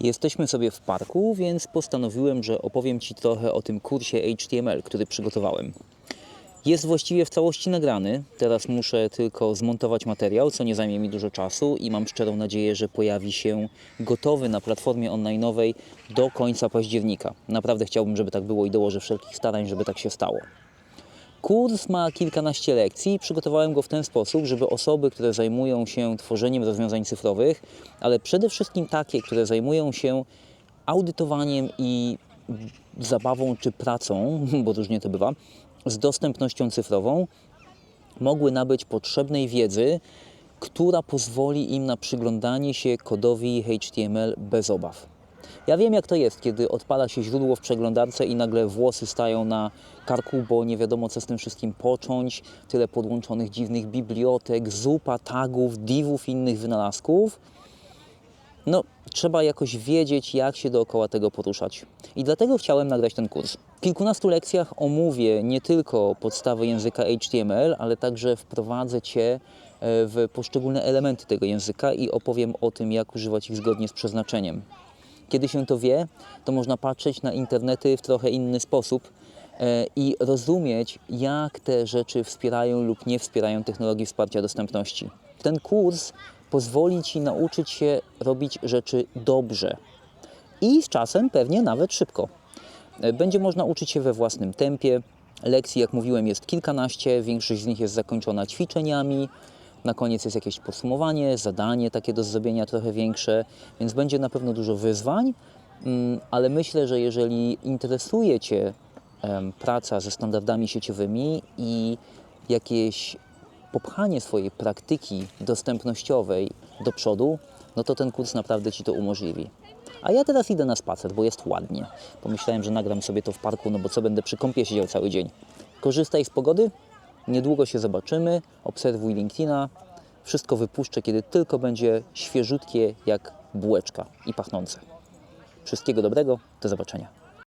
Jesteśmy sobie w parku, więc postanowiłem, że opowiem Ci trochę o tym kursie HTML, który przygotowałem. Jest właściwie w całości nagrany. Teraz muszę tylko zmontować materiał, co nie zajmie mi dużo czasu i mam szczerą nadzieję, że pojawi się gotowy na platformie online'owej do końca października. Naprawdę chciałbym, żeby tak było i dołożę wszelkich starań, żeby tak się stało. Kurs ma kilkanaście lekcji przygotowałem go w ten sposób, żeby osoby, które zajmują się tworzeniem rozwiązań cyfrowych, ale przede wszystkim takie, które zajmują się audytowaniem i zabawą czy pracą, bo różnie to bywa, z dostępnością cyfrową, mogły nabyć potrzebnej wiedzy, która pozwoli im na przyglądanie się kodowi HTML bez obaw. Ja wiem, jak to jest, kiedy odpala się źródło w przeglądarce i nagle włosy stają na karku, bo nie wiadomo, co z tym wszystkim począć. Tyle podłączonych dziwnych bibliotek, zupa, tagów, divów innych wynalazków. No, trzeba jakoś wiedzieć, jak się dookoła tego poruszać. I dlatego chciałem nagrać ten kurs. W kilkunastu lekcjach omówię nie tylko podstawy języka HTML, ale także wprowadzę Cię e, w poszczególne elementy tego języka i opowiem o tym, jak używać ich zgodnie z przeznaczeniem. Kiedy się to wie, to można patrzeć na internety w trochę inny sposób e, i rozumieć, jak te rzeczy wspierają lub nie wspierają technologii wsparcia dostępności. Ten kurs pozwoli Ci nauczyć się robić rzeczy dobrze i z czasem pewnie nawet szybko. E, Będzie można uczyć się we własnym tempie. Lekcji, jak mówiłem, jest kilkanaście, większość z nich jest zakończona ćwiczeniami. Na koniec jest jakieś podsumowanie, zadanie takie do zrobienia trochę większe, więc będzie na pewno dużo wyzwań, mm, ale myślę, że jeżeli interesuje Cię praca ze standardami sieciowymi i jakieś popchanie swojej praktyki dostępnościowej do przodu, no to ten kurs naprawdę Ci to umożliwi. A ja teraz idę na spacer, bo jest ładnie. Pomyślałem, że nagram sobie to w parku, no bo co będę przy kąpie siedział cały dzień. Korzystaj z pogody, niedługo się zobaczymy, obserwuj LinkedIna. Wszystko wypuszczę, kiedy tylko będzie świeżutkie jak bułeczka i pachnące. Wszystkiego dobrego, do zobaczenia.